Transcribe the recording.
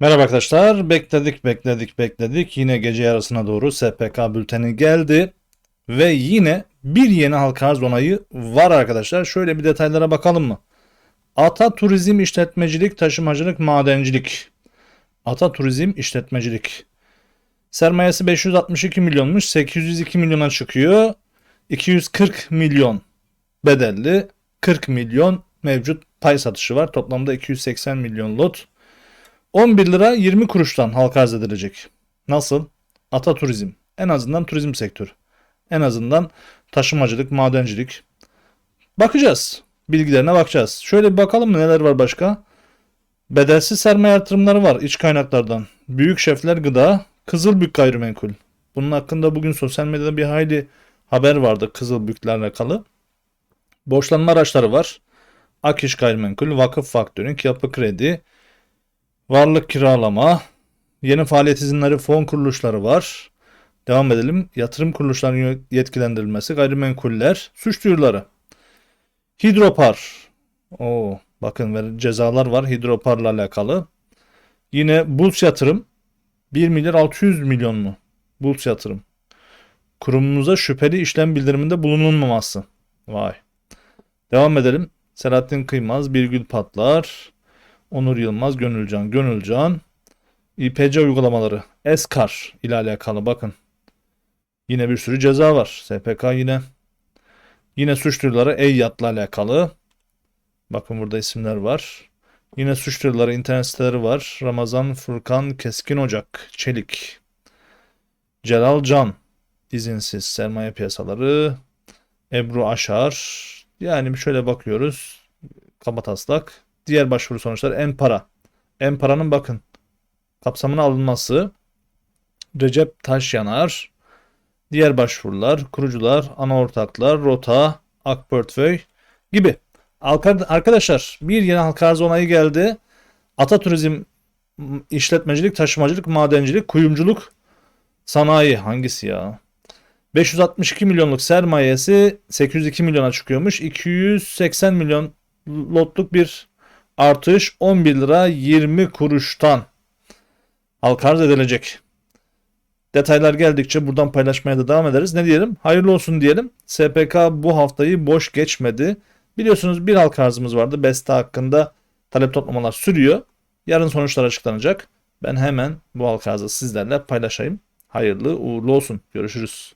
Merhaba arkadaşlar. Bekledik, bekledik, bekledik. Yine gece yarısına doğru SPK bülteni geldi. Ve yine bir yeni halka arz onayı var arkadaşlar. Şöyle bir detaylara bakalım mı? Ata Turizm İşletmecilik, Taşımacılık, Madencilik. Ata Turizm İşletmecilik. Sermayesi 562 milyonmuş. 802 milyona çıkıyor. 240 milyon bedelli. 40 milyon mevcut pay satışı var. Toplamda 280 milyon lot. 11 lira 20 kuruştan halka arz edilecek. Nasıl? Ata turizm. En azından turizm sektörü. En azından taşımacılık, madencilik. Bakacağız. Bilgilerine bakacağız. Şöyle bir bakalım mı neler var başka? Bedelsiz sermaye artırımları var iç kaynaklardan. Büyük şefler gıda, Kızılbük gayrimenkul. Bunun hakkında bugün sosyal medyada bir hayli haber vardı Kızılbük'le alakalı. Borçlanma araçları var. Akiş gayrimenkul, vakıf faktörink, yapı kredi, Varlık kiralama, yeni faaliyet izinleri fon kuruluşları var. Devam edelim. Yatırım kuruluşlarının yetkilendirilmesi, gayrimenkuller, suç duyuruları. Hidropar. Oo, bakın cezalar var hidroparla alakalı. Yine Buls yatırım. 1 milyar 600 milyon mu? Buls yatırım. Kurumumuza şüpheli işlem bildiriminde bulunulmaması. Vay. Devam edelim. Selahattin Kıymaz, Birgül Patlar, Onur Yılmaz, Gönülcan, Gönülcan. İPC uygulamaları. Eskar ile alakalı bakın. Yine bir sürü ceza var. SPK yine. Yine suç duyuruları Eyyat'la alakalı. Bakın burada isimler var. Yine suç duyuruları internet siteleri var. Ramazan Furkan Keskin Ocak Çelik. Celal Can izinsiz sermaye piyasaları. Ebru Aşar. Yani şöyle bakıyoruz. Kabataslak. Diğer başvuru sonuçları Enpara. Enpara'nın bakın kapsamına alınması. Recep Taşyanar. Diğer başvurular, kurucular, ana ortaklar, rota, ak portföy gibi. Arkadaşlar bir yeni halka arz onayı geldi. Ata Turizm işletmecilik, taşımacılık, madencilik, kuyumculuk, sanayi hangisi ya? 562 milyonluk sermayesi 802 milyona çıkıyormuş. 280 milyon lotluk bir artış 11 lira 20 kuruştan halka arz edilecek. Detaylar geldikçe buradan paylaşmaya da devam ederiz. Ne diyelim? Hayırlı olsun diyelim. SPK bu haftayı boş geçmedi. Biliyorsunuz bir halka arzımız vardı. Beste hakkında talep toplamalar sürüyor. Yarın sonuçlar açıklanacak. Ben hemen bu halka arzı sizlerle paylaşayım. Hayırlı uğurlu olsun. Görüşürüz.